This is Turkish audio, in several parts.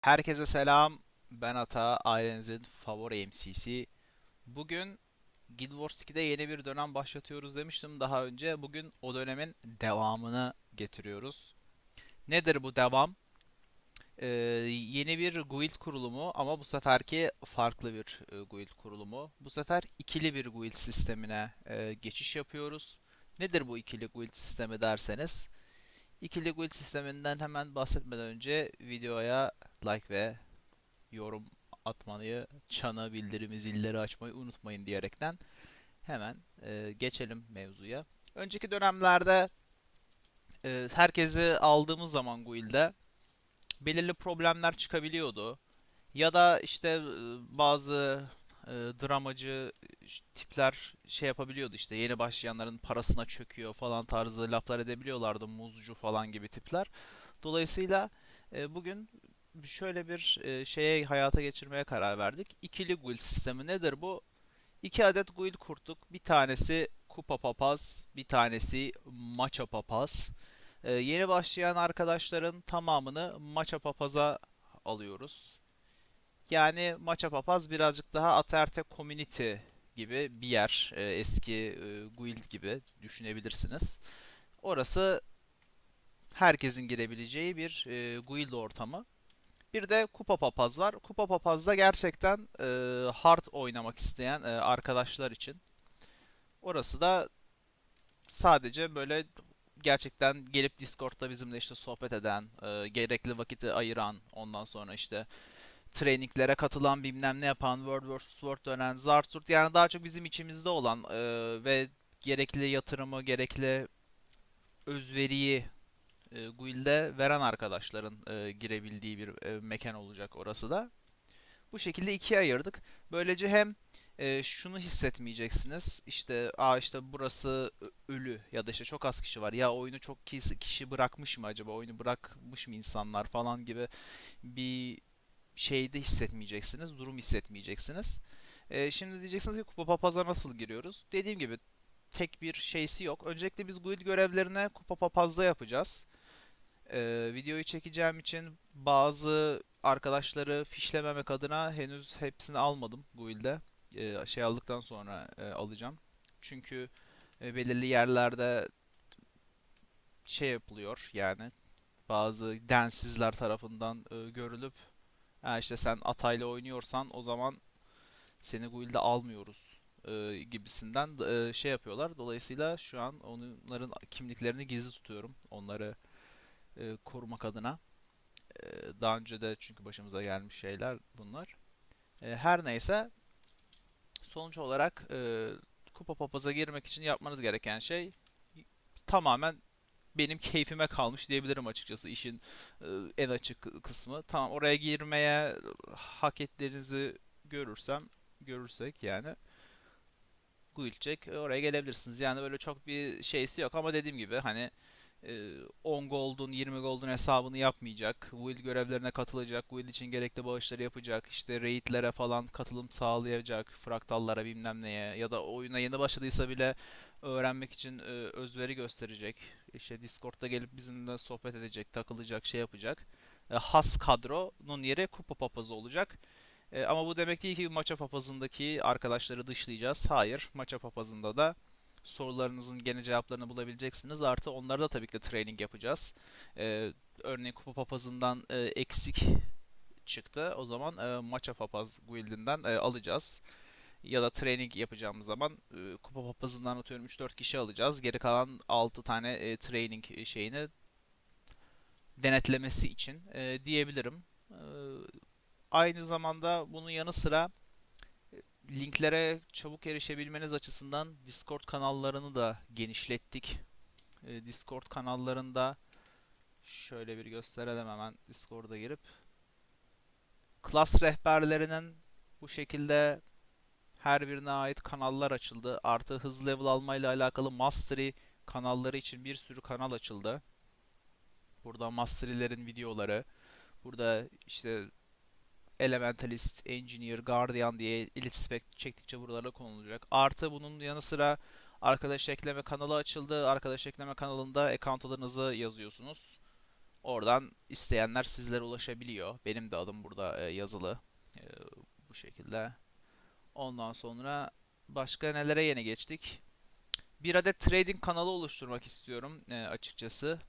Herkese selam. Ben Ata, ailenizin favori MC'si. Bugün Guild Wars 2'de yeni bir dönem başlatıyoruz demiştim daha önce. Bugün o dönemin devamını getiriyoruz. Nedir bu devam? Ee, yeni bir guild kurulumu ama bu seferki farklı bir e, guild kurulumu. Bu sefer ikili bir guild sistemine e, geçiş yapıyoruz. Nedir bu ikili guild sistemi derseniz? İkili guild sisteminden hemen bahsetmeden önce videoya like ve yorum atmayı, çanı, bildirimi, zilleri açmayı unutmayın diyerekten hemen e, geçelim mevzuya. Önceki dönemlerde e, herkesi aldığımız zaman guild'e belirli problemler çıkabiliyordu. Ya da işte e, bazı e, dramacı tipler şey yapabiliyordu işte yeni başlayanların parasına çöküyor falan tarzı laflar edebiliyorlardı muzcu falan gibi tipler. Dolayısıyla e, bugün şöyle bir e, şeye hayata geçirmeye karar verdik. İkili guild sistemi nedir bu? İki adet guild kurduk. Bir tanesi kupa papaz, bir tanesi maça papaz. E, yeni başlayan arkadaşların tamamını maça papaza alıyoruz. Yani Maça Papaz birazcık daha Aterte Community gibi bir yer. E, eski e, guild gibi düşünebilirsiniz. Orası herkesin girebileceği bir e, guild ortamı. Bir de Kupa Papaz var. Kupa Papaz'da gerçekten e, hard oynamak isteyen e, arkadaşlar için. Orası da sadece böyle gerçekten gelip Discord'da bizimle işte sohbet eden, e, gerekli vakiti ayıran, ondan sonra işte traininglere katılan bilmem ne yapan World vs. World dönen zart zurt yani daha çok bizim içimizde olan e, ve gerekli yatırımı gerekli özveriyi e, guild'e veren arkadaşların e, girebildiği bir e, mekan olacak orası da. Bu şekilde ikiye ayırdık. Böylece hem e, şunu hissetmeyeceksiniz. İşte aa işte burası ölü ya da işte çok az kişi var. Ya oyunu çok kişi, bırakmış mı acaba? Oyunu bırakmış mı insanlar falan gibi bir şeyde hissetmeyeceksiniz, durum hissetmeyeceksiniz. Ee, şimdi diyeceksiniz ki kupa papaza nasıl giriyoruz? Dediğim gibi tek bir şeysi yok. Öncelikle biz guild görevlerine kupa papazda yapacağız. Ee, videoyu çekeceğim için bazı arkadaşları fişlememek adına henüz hepsini almadım guild'e. Ee, şey aldıktan sonra e, alacağım. Çünkü e, belirli yerlerde şey yapılıyor yani bazı densizler tarafından e, görülüp Ha işte sen Atay'la oynuyorsan o zaman seni guild'e almıyoruz e, gibisinden e, şey yapıyorlar. Dolayısıyla şu an onların kimliklerini gizli tutuyorum. Onları e, korumak adına. E, daha önce de çünkü başımıza gelmiş şeyler bunlar. E, her neyse sonuç olarak e, kupa papaza girmek için yapmanız gereken şey tamamen benim keyfime kalmış diyebilirim açıkçası işin e, en açık kısmı. Tamam oraya girmeye hak ettiğinizi görürsem görürsek yani guild check oraya gelebilirsiniz. Yani böyle çok bir şeysi yok ama dediğim gibi hani e, 10 gold'un 20 gold'un hesabını yapmayacak. Guild görevlerine katılacak. Guild için gerekli bağışları yapacak. işte raid'lere falan katılım sağlayacak. Fraktallara bilmem neye ya da oyuna yeni başladıysa bile öğrenmek için e, özveri gösterecek. İşte Discord'da gelip bizimle sohbet edecek, takılacak, şey yapacak. E, has kadronun yeri kupa papazı olacak. E, ama bu demek değil ki maça papazındaki arkadaşları dışlayacağız. Hayır, maça papazında da sorularınızın gene cevaplarını bulabileceksiniz. Artı onlarda tabii ki de training yapacağız. E, örneğin kupa papazından e, eksik çıktı. O zaman e, maça papaz guildinden e, alacağız ya da training yapacağımız zaman e, kupa papazından atıyorum 3-4 kişi alacağız. Geri kalan 6 tane e, training şeyini denetlemesi için e, diyebilirim. E, aynı zamanda bunun yanı sıra e, linklere çabuk erişebilmeniz açısından Discord kanallarını da genişlettik. E, Discord kanallarında şöyle bir gösterelim hemen Discord'a girip. Klas rehberlerinin bu şekilde her birine ait kanallar açıldı. Artı hız level almayla alakalı mastery kanalları için bir sürü kanal açıldı. Burada mastery'lerin videoları, burada işte Elementalist, Engineer, Guardian diye Elite Spec çektikçe buralara konulacak. Artı bunun yanı sıra arkadaş ekleme kanalı açıldı. Arkadaş ekleme kanalında account adınızı yazıyorsunuz. Oradan isteyenler sizlere ulaşabiliyor. Benim de adım burada e, yazılı. E, bu şekilde. Ondan sonra başka nelere yeni geçtik? Bir adet trading kanalı oluşturmak istiyorum e, açıkçası.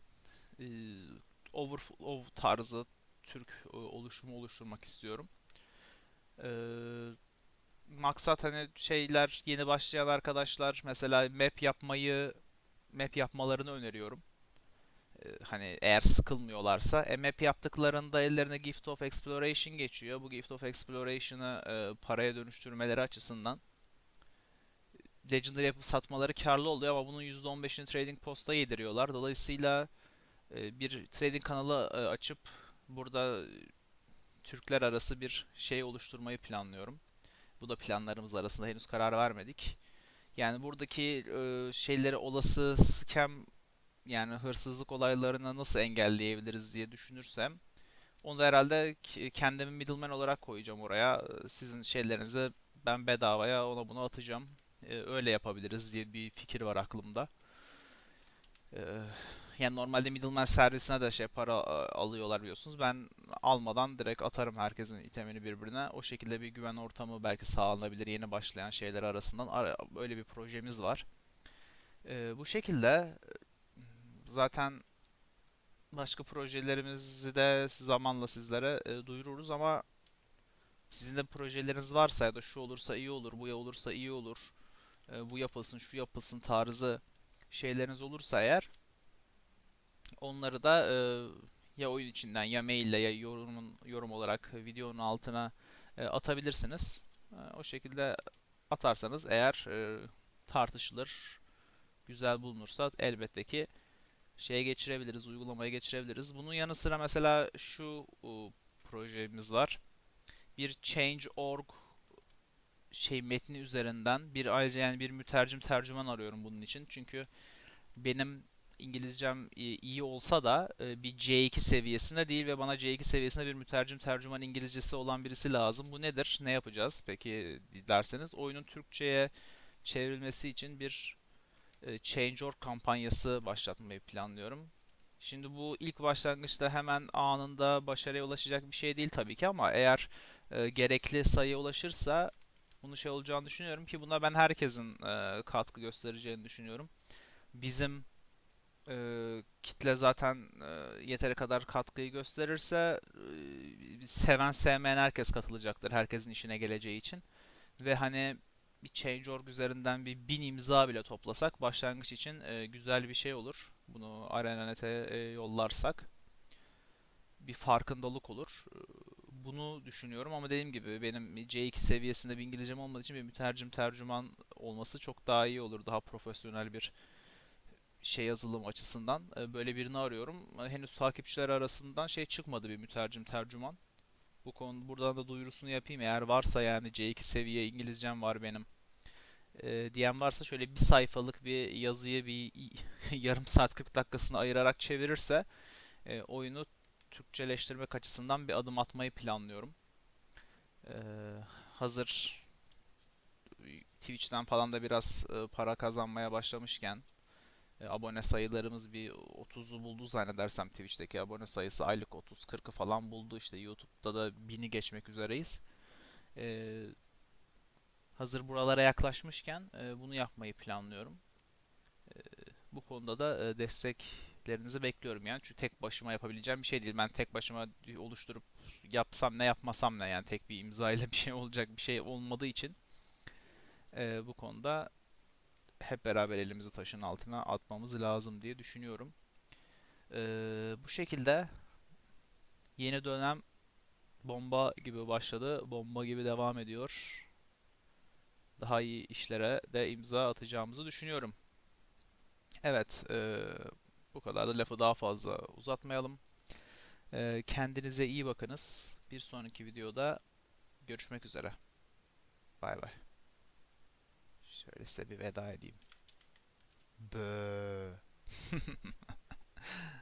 Overflow tarzı Türk e, oluşumu oluşturmak istiyorum. E, maksat hani şeyler yeni başlayan arkadaşlar mesela map yapmayı map yapmalarını öneriyorum. E, hani eğer sıkılmıyorlarsa e, map yaptıklarında ellerine Gift of Exploration geçiyor. Bu Gift of Exploration'ı e, paraya dönüştürmeleri açısından Legendary yapıp satmaları karlı oluyor ama bunun %15'ini Trading Post'a yediriyorlar. Dolayısıyla bir trading kanalı açıp burada Türkler arası bir şey oluşturmayı planlıyorum. Bu da planlarımız arasında henüz karar vermedik. Yani buradaki e, şeyleri olası scam yani hırsızlık olaylarını nasıl engelleyebiliriz diye düşünürsem onu da herhalde kendimi middleman olarak koyacağım oraya. Sizin şeylerinizi ben bedavaya ona bunu atacağım. E, öyle yapabiliriz diye bir fikir var aklımda. E, yani normalde middleman servisine de şey para a- alıyorlar biliyorsunuz. Ben almadan direkt atarım herkesin itemini birbirine. O şekilde bir güven ortamı belki sağlanabilir yeni başlayan şeyler arasından. Ara- Böyle bir projemiz var. E, bu şekilde zaten başka projelerimizi de zamanla sizlere e, duyururuz ama sizin de projeleriniz varsa ya da şu olursa iyi olur, bu ya olursa iyi olur, e, bu yapılsın, şu yapılsın tarzı şeyleriniz olursa eğer onları da e, ya oyun içinden ya maille ya yorumun yorum olarak videonun altına e, atabilirsiniz. E, o şekilde atarsanız eğer e, tartışılır, güzel bulunursa elbette ki şeye geçirebiliriz, uygulamaya geçirebiliriz. Bunun yanı sıra mesela şu e, projemiz var. Bir change.org şey metni üzerinden bir ayrıca yani bir mütercim tercüman arıyorum bunun için. Çünkü benim İngilizcem i- iyi olsa da e, bir C2 seviyesinde değil ve bana C2 seviyesinde bir mütercim tercüman İngilizcesi olan birisi lazım. Bu nedir? Ne yapacağız? Peki derseniz oyunun Türkçe'ye çevrilmesi için bir e, Change.org kampanyası başlatmayı planlıyorum. Şimdi bu ilk başlangıçta hemen anında başarıya ulaşacak bir şey değil tabii ki ama eğer e, gerekli sayıya ulaşırsa bunu şey olacağını düşünüyorum ki buna ben herkesin e, katkı göstereceğini düşünüyorum. Bizim e, kitle zaten e, yeteri kadar katkıyı gösterirse e, seven sevmeyen herkes katılacaktır herkesin işine geleceği için. Ve hani bir Change.org üzerinden bir bin imza bile toplasak başlangıç için e, güzel bir şey olur. Bunu ArenaNet'e e, yollarsak bir farkındalık olur. E, Bunu düşünüyorum ama dediğim gibi benim C2 seviyesinde bir İngilizcem olmadığı için bir mütercim tercüman olması çok daha iyi olur. Daha profesyonel bir şey yazılım açısından E, böyle birini arıyorum. E, Henüz takipçiler arasından şey çıkmadı bir mütercim tercüman. Bu konu buradan da duyurusunu yapayım. Eğer varsa yani C2 seviye İngilizcem var benim e, diyen varsa şöyle bir sayfalık bir yazıyı bir yarım saat 40 dakikasını ayırarak çevirirse e, oyunu Türkçeleştirmek açısından bir adım atmayı planlıyorum. E, hazır Twitch'ten falan da biraz e, para kazanmaya başlamışken e, abone sayılarımız bir 30'u buldu zannedersem Twitch'teki abone sayısı aylık 30-40'ı falan buldu. İşte YouTube'da da 1000'i geçmek üzereyiz. E, hazır buralara yaklaşmışken e, bunu yapmayı planlıyorum. E, bu konuda da e, desteklerinizi bekliyorum yani. Çünkü tek başıma yapabileceğim bir şey değil. Ben tek başıma oluşturup yapsam ne yapmasam ne yani tek bir imza ile bir şey olacak bir şey olmadığı için e, bu konuda hep beraber elimizi taşın altına atmamız lazım diye düşünüyorum. E, bu şekilde yeni dönem bomba gibi başladı, bomba gibi devam ediyor. Daha iyi işlere de imza atacağımızı düşünüyorum. Evet, e, bu kadar da lafı daha fazla uzatmayalım. E, kendinize iyi bakınız. Bir sonraki videoda görüşmek üzere. Bay bay. Şöyle size bir veda edeyim. Bö.